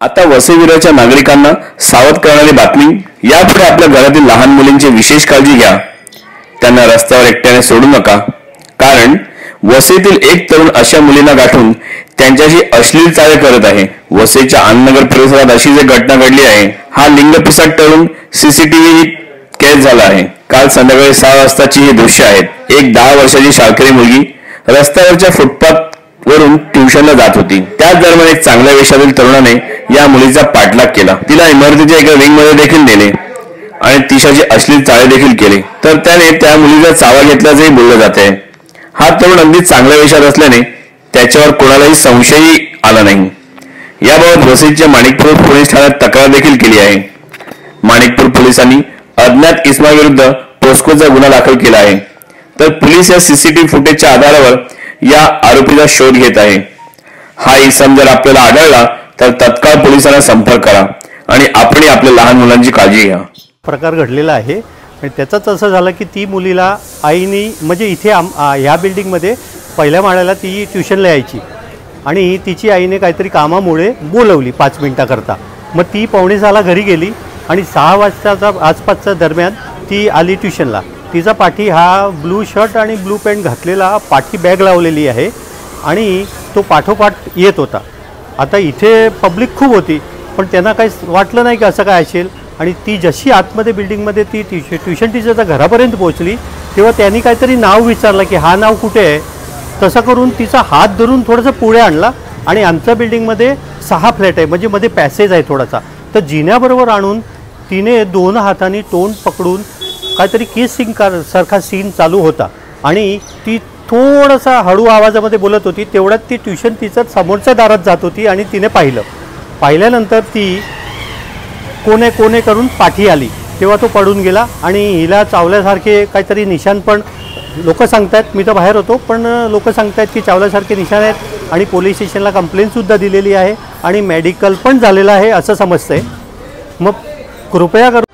आता वसईविराच्या नागरिकांना सावध करणारी बातमी यापुढे आपल्या घरातील लहान मुलींची विशेष काळजी घ्या. त्यांना रस्त्यावर एकट्याने सोडू नका. कारण वसईतील एक तरुण अशा मुलींना गाठून त्यांच्याशी अश्लील चाळे करत आहे. वसईच्या अन्नगर परिसरात अशी एक घटना घडली आहे. हा लिंगपिसाट तरुण सीसीटीव्ही कैद झाला आहे. काल संध्याकाळी सहा वाजताची ही दृश्य आहेत. एक दहा वर्षाची शाळकरी मुलगी रस्त्यावरच्या फुटपाथ वरून ट्युशनला जात होती. त्याच दरम्यान एक चांगल्या वेशातील तरुणाने या मुलीचा पाठलाग केला. तिला इमारतीच्या एका विंगमध्ये देखील नेले आणि तिशाचे अश्लील चाळे देखील केले. तर त्याने त्या मुलीचा चावा घेतल्याचंही बोललं जात आहे हा तरुण अगदी चांगल्या वेशात असल्याने त्याच्यावर कोणालाही संशयही आला नाही. याबाबत वसईच्या माणिकपूर पोलीस ठाण्यात तक्रार देखील केली आहे. माणिकपूर पोलिसांनी अज्ञात इस्माविरुद्ध पोस्कोचा गुन्हा दाखल केला आहे. तर पोलीस या सीसीटीव्ही फुटेजच्या आधारावर या आरोपीचा शोध घेत आहे. हा इसम जर आपल्याला आढळला तर तत्काळ पोलिसांना संपर्क करा आणि आपणही आपल्या लहान मुलांची काळजी घ्या. प्रकार घडलेला आहे. आणि त्याचाच असं झालं की ती मुलीला आईनी म्हणजे इथे आम ह्या बिल्डिंगमध्ये पहिल्या माळ्याला ती ट्युशनला यायची. आणि तिची आईने काहीतरी कामामुळे बोलवली पाच मिनटाकरता. मग ती पावणे सहाला घरी गेली आणि सहा वाजताचा आसपासच्या दरम्यान ती आली ट्युशनला. तिचा पाठी हा ब्लू शर्ट आणि ब्लू पॅन्ट घातलेला पाठी बॅग लावलेली आहे आणि तो पाठोपाठ येत होता. आता इथे पब्लिक खूप होती पण त्यांना काही वाटलं नाही की असं काय असेल. आणि ती जशी आतमध्ये बिल्डिंगमध्ये ती ट्युश ट्युशन टीचरच्या घरापर्यंत पोहोचली तेव्हा त्यांनी काहीतरी नाव विचारलं की हा नाव कुठे आहे? तसं करून तिचा हात धरून थोडंसं पुढे आणला आणि आमच्या बिल्डिंगमध्ये सहा फ्लॅट आहे म्हणजे मध्ये पॅसेज आहे थोडासा. तर जिन्याबरोबर आणून तिने दोन हातांनी तोंड पकडून काहीतरी केस सिंग कार सारखा सीन चालू होता. आणि ती थोडासा हळू आवाजामध्ये बोलत होती तेवढ्यात ती ट्युशन तिचं समोरच्या दारात जात होती आणि तिने पाहिलं. पाहिल्यानंतर ती कोणे कोणे करून पाठी आली. तेव्हा तो पडून गेला आणि हिला चावल्यासारखे काहीतरी निशाण पण लोक सांगतायत. मी तर बाहेर होतो पण लोक सांगतायत की चावल्यासारखे निशाण आहेत आणि पोलीस स्टेशनला कंप्लेंटसुद्धा दिलेली आहे आणि मेडिकल पण झालेलं आहे असं समजतं आहे मग कृपया करून